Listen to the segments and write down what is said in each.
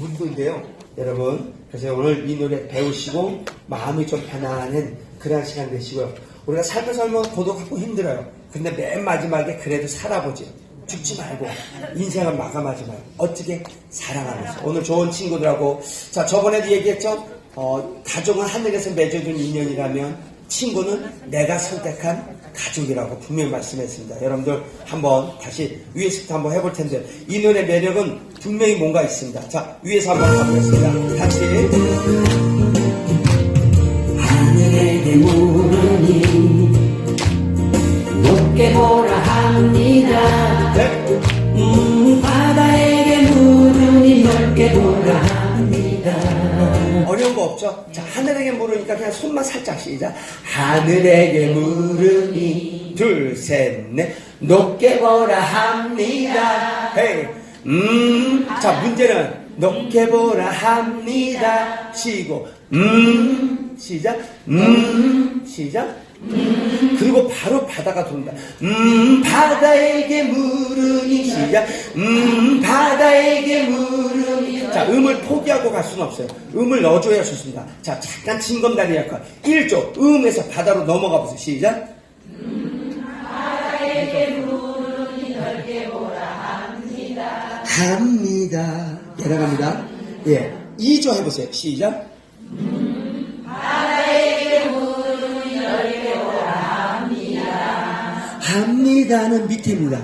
문구인데요. 여러분, 그래서 오늘 이 노래 배우시고 마음이 좀 편안한 그런 시간 되시고요. 우리가 살고 살면 고독하고 힘들어요. 근데 맨 마지막에 그래도 살아보죠. 죽지 말고 인생을 마감하지 말고 어떻게 사랑하면서 오늘 좋은 친구들하고 자 저번에도 얘기했죠 어, 가족은 하늘에서 맺어준 인연이라면 친구는 내가 선택한 가족이라고 분명히 말씀했습니다. 여러분들 한번 다시 위에서부터 한번 해볼 텐데 이 노래 매력은 분명히 뭔가 있습니다. 자 위에서 한번 가보겠습니다. 같이 하늘에게 물으니 높게 보라 합니다. 네. 음, 바다에게 물으니 넓게 보라 합니다 어려운 거 없죠? 자, 하늘에게 물으니까 그냥 손만 살짝 시작. 하늘에게 물으니 둘, 셋, 넷 높게 보라 합니다. 헤이. 음, 자, 문제는 높게 보라 합니다. 쉬고, 음, 시작, 음, 시작. 그리고 바로 바다가 돈다. 음, 바다에게 물으니 시작. 음, 바다에게 물으니. 자, 음을 포기하고 갈 수는 없어요. 음을 넣어줘야 좋습니다. 자, 잠깐 징검다리 약간 1조, 음에서 바다로 넘어가 보세요. 시작. 합니다. 내려갑니다. 예. 2조 해보세요. 시작. 합니다는 밑에입니다.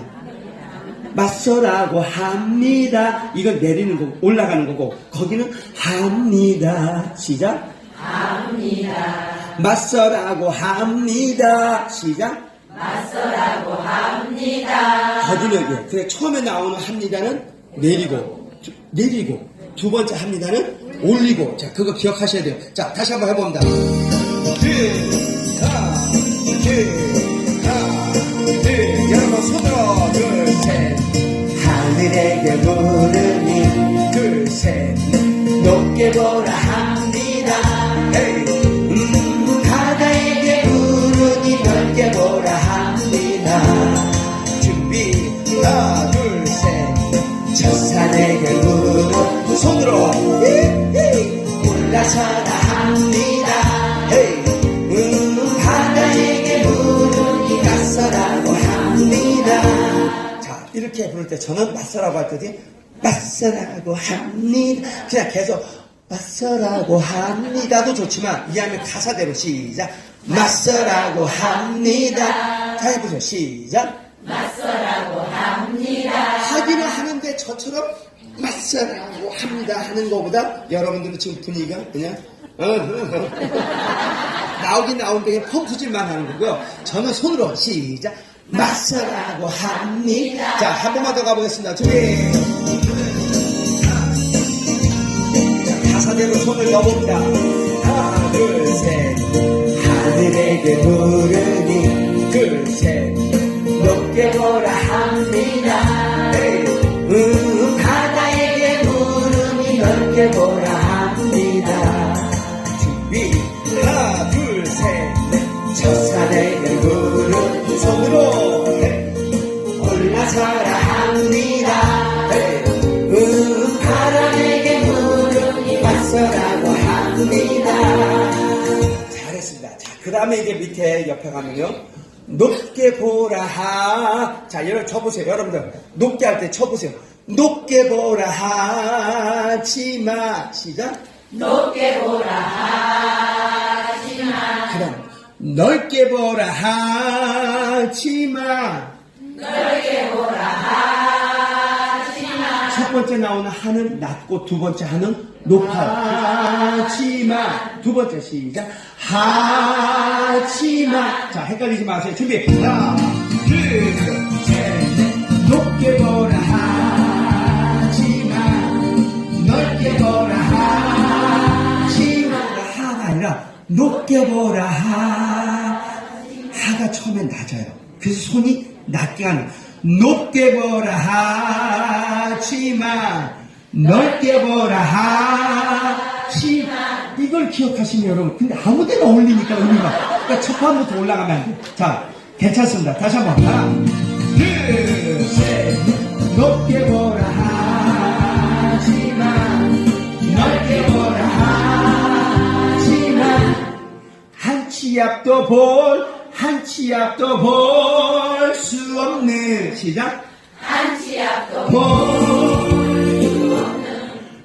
맞서라고 합니다. 이건 내리는 거고 올라가는 거고 거기는 합니다. 시작. 합니다. 맞서라고 합니다. 시작. 맞서라고 합니다. 거기는 그래 처음에 나오는 합니다는 내리고 두- 내리고 두 번째 합니다는 올리고 자 그거 기억하셔야 돼요. 자 다시 한번 해봅니다. 둘, 하나, 하늘에게 부르니 둘, 셋. 높게 보라 합니다. 부를 때 저는 맞서라고 할 때지 맞서라고 합니다. 그냥 계속 맞서라고 합니다도 좋지만 이해하면 가사대로 시작. 맞서라고 합니다. 자, 해보세요. 시작. 맞서라고 합니다. 하기는 하는데 저처럼 맞서라고 합니다 하는 것보다 여러분들은 지금 분위기가 그냥 어. 나오긴 나오는데 그냥 펌프질만 하는 거고요. 저는 손으로 시작. 맞서라고 합니다. 자, 한 번만 더 가보겠습니다. 준비. 자, 가사대로 손을 넣어봅니다. 하나, 둘, 셋. 하늘에게 부르니 둘, 셋. 높게 보라 합니다. 올라서라 합니다. 헤이. 음, 바람에게 부르니 맞서라고 합니다. 잘했습니다. 자, 그 다음에 이제 밑에 옆에 가면요. 높게 보라 하. 자, 여러분 쳐보세요. 여러분들. 높게 할 때 쳐보세요. 높게 보라 하지마. 시작. 높게 보라 하지마 그 다음. 넓게 보라 하지마. 번째 나오는 하는 낮고 두 번째 하는 높아요. 하지마. 두 번째 시작. 하지마. 자, 헷갈리지 마세요. 준비. 하나, 둘, 셋, 넷. 높게 보라 하지마. 넓게 보라 하지마. 하가 아니라 높게 보라 하. 하가 처음엔 낮아요. 그래서 손이 낮게 하는. 높게 보라 하지만 넓게 보라 하지만. 이걸 기억하시면 여러분 근데 아무 데나 올리니까 의미가. 그러니까 첫 판부터 올라가면 안 돼. 자 괜찮습니다. 다시 한번. 하나 둘셋. 높게 보라 하지만 넓게 보라 하지만. 한 치 앞도 볼 한치 앞도 볼 수 없는, 시작. 한치 앞도 볼,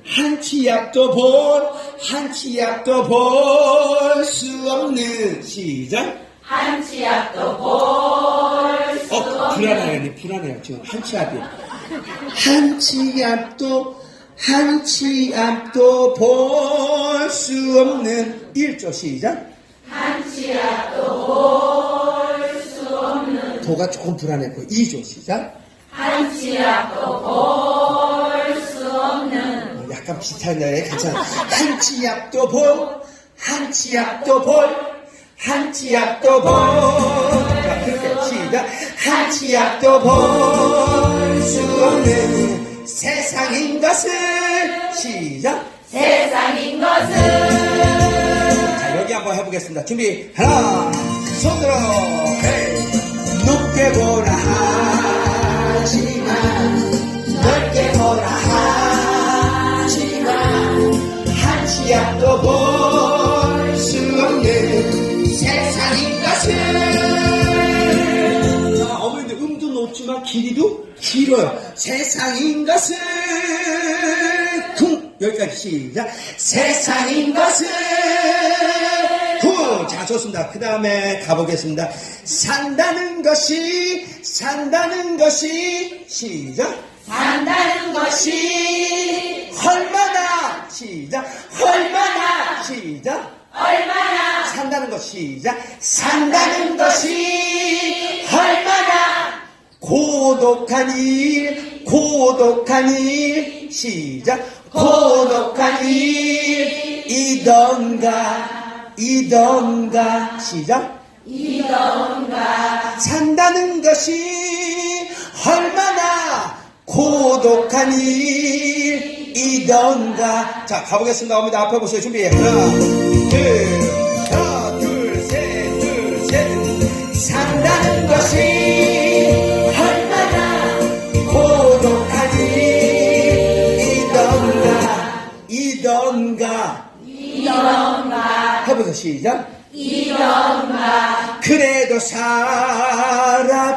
한치 앞도 볼, 한치 앞도 볼 수 없는, 시작. 한치 앞도 볼수 어, 불안해요. 불안해요. 지금 한치 앞이. 한치 앞도, 한치 앞도 볼 수 없는 1조 시작. 한치 앞도 볼수 없는 도가 조금 불안했고 2조 시작. 한치 앞도 볼 수 없는 어, 약간 비슷한데 괜찮아. 한치 앞도 볼, 한치 앞도 볼, 한치 앞도 볼. 자, 그렇게 시작. 한치 앞도 볼 수 없는 세상인 것을 시작. 세상인 것은 자, 여기 한번 해보겠습니다. 준비, 하나, 손들어, 헤이. 높게 보라 하지만, 넓게 보라 하지만, 한치 앞도 볼 수 없는 세상인 것을. 자, 어머니들 음도 높지만 길이도 길어요. 세상인 것은, 쿵, 여기까지 시작. 세상인 것은, 후! 자, 좋습니다. 그 다음에 가보겠습니다. 산다는 것이, 산다는 것이, 시작. 산다는 것이 얼마나, 시작. 얼마나, 시작. 얼마나 산다는 것, 시작. 산다는 것이 얼마나 고독한 일, 고독한 일, 시작. 고독한 일 이던가, 이던가, 시작. 이던가 산다는 것이 얼마나 고독한 일이던가. 자, 가보겠습니다. 어머니 앞에 보세요. 준비. 하나, 둘, 하나, 둘, 셋, 둘, 셋. 산다는 것이 시작. 이던가 그래도 살아보자.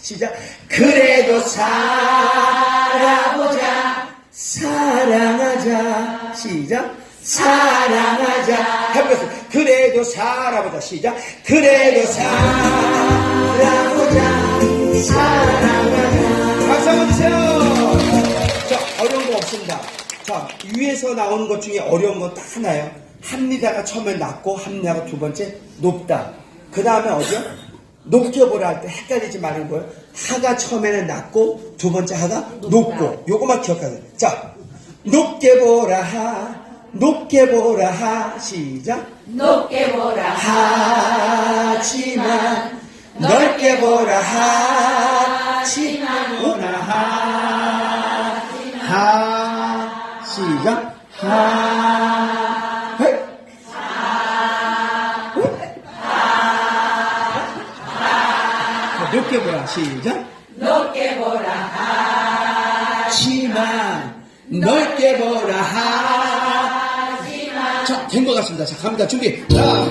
시작. 그래도 살아보자. 사랑하자. 시작. 사랑하자. 해보겠습니다. 그래도 살아보자. 시작. 그래도 살아보자. 사랑하자. 박수 한번 주세요. 자, 어려운 거 없습니다. 자, 위에서 나오는 것 중에 어려운 건 딱 하나예요. 합니다가 처음에 낮고 합니다가 두 번째 높다. 그 다음에 어디요? 높게 보라 할 때 헷갈리지 말는 거예요. 하가 처음에는 낮고 두 번째 하가 높고 요거만 기억하세요. 자, 높게 보라 하, 높게 보라 하, 시작. 높게 보라 하지만 넓게 보라 하지만 보라 하, 하 시작 하 높게 보라 시작 높게 보라 하지만 넓게 보라 하 하지만 자, 된 것 같습니다. 자, 갑니다. 준비. 하나,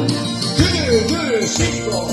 둘, 둘, 씻고,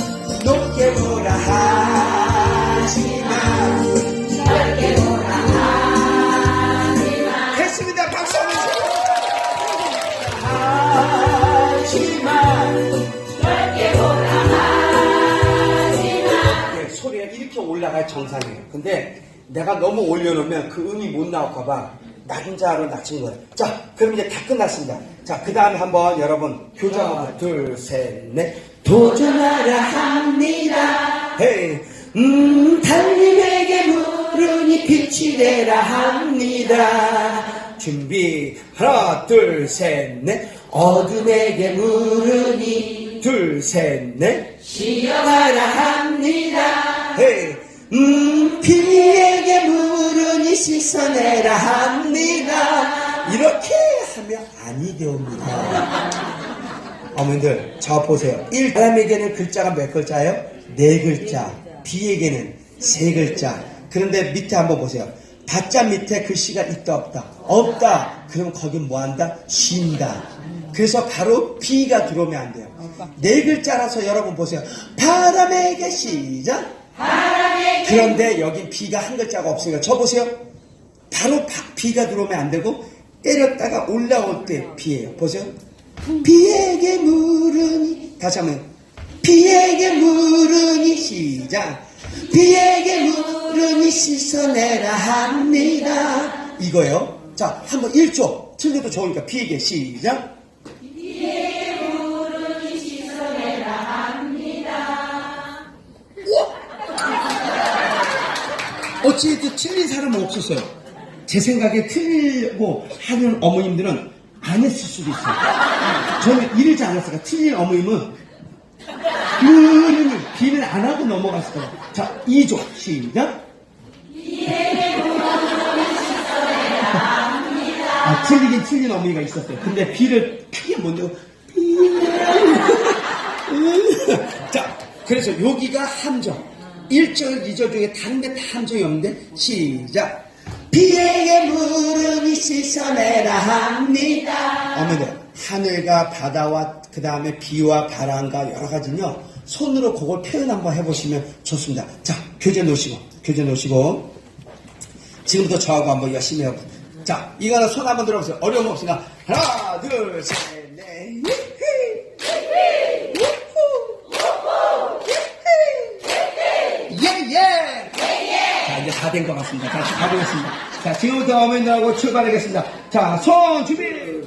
올라가야 정상이에요. 근데 내가 너무 올려놓으면 그 음이 못 나올까봐 낮은 자로 낮춘 거예요. 자, 그럼 이제 다 끝났습니다. 자, 그 다음에 한번 여러분 교정 하나, 둘, 셋, 넷. 도전하라 합니다. 헤이. 음, 달님에게 물으니 빛이 되라 합니다. 준비. 하나, 둘, 셋, 넷. 어둠에게 물으니 둘, 셋, 넷. 쉬어가라 합니다 헤이. 음, 비에게 물으니 씻어내라 합니다. 이렇게 하면 아니 되옵니다. 어머님들, 저 보세요. 일 사람에게는 글자가 몇 글자예요? 네 글자. 비에게는 세 글자. 그런데 밑에 한번 보세요. 바자 밑에 글씨가 있다 없다 없다 그럼 거긴 뭐 한다 쉰다 그래서 바로 비가 들어오면 안 돼요 네 글자라서 여러분 보세요 바람에게 시작 그런데 여기 비가 한 글자가 없으니까 저 보세요. 바로 바- 비가 들어오면 안 되고 때렸다가 올라올 때 비예요. 보세요. 비에게 물으니 다시 한번. 비에게 물으니 시작. 비에게 물으니 씻어내라 합니다. 이거요. 자 한번 1조 틀려도 좋으니까 비에게 시작 어찌해도 틀린 사람은 없었어요. 제 생각에 틀리고 하는 어머님들은 안 했을 수도 있어요. 저는 이러지 않았어요. 틀린 어머님은 그는 비는 안 하고 넘어갔을 거예요. 자, 2조 시작. 아, 틀리긴 틀린 어머니가 있었어요. 근데 비를 크게 못 내고 비. 자, 그래서 여기가 함정. 1절, 2절 중에 다른 데 다 함정이 없는데 시작. 비에게 물음이 씻어내라 합니다. 어머니들, 하늘과 바다와 그 다음에 비와 바람과 여러 가지는요. 손으로 그걸 표현 한번 해보시면 좋습니다. 자, 교재 놓으시고, 교재 놓으시고. 지금부터 저하고 한번 열심히 해보세요. 자, 이거는 손 한번 들어보세요. 어려움 없으니까. 하나, 둘, 셋, 넷. 예, 예! 자, 이제 다 된 것 같습니다. 다시 가보겠습니다. 자, 지금부터 어머니들하고 출발하겠습니다. 자, 손 준비!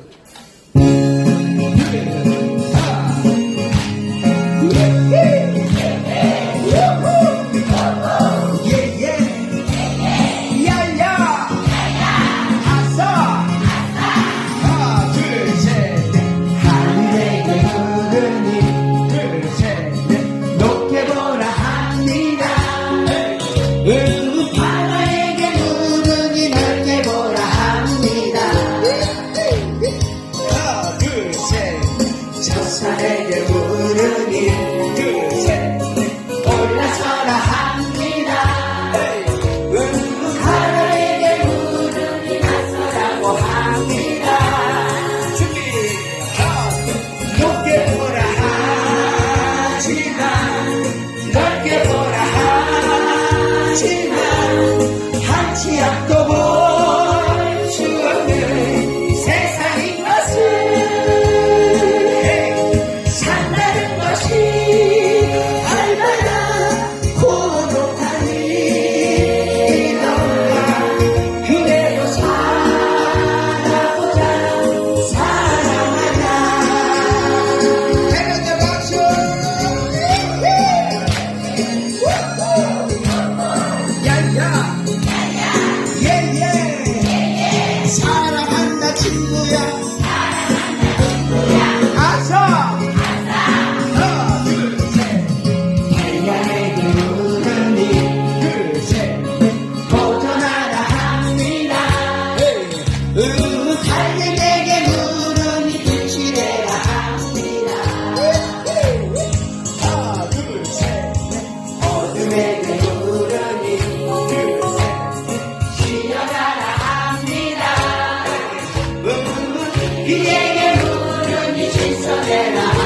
soberano.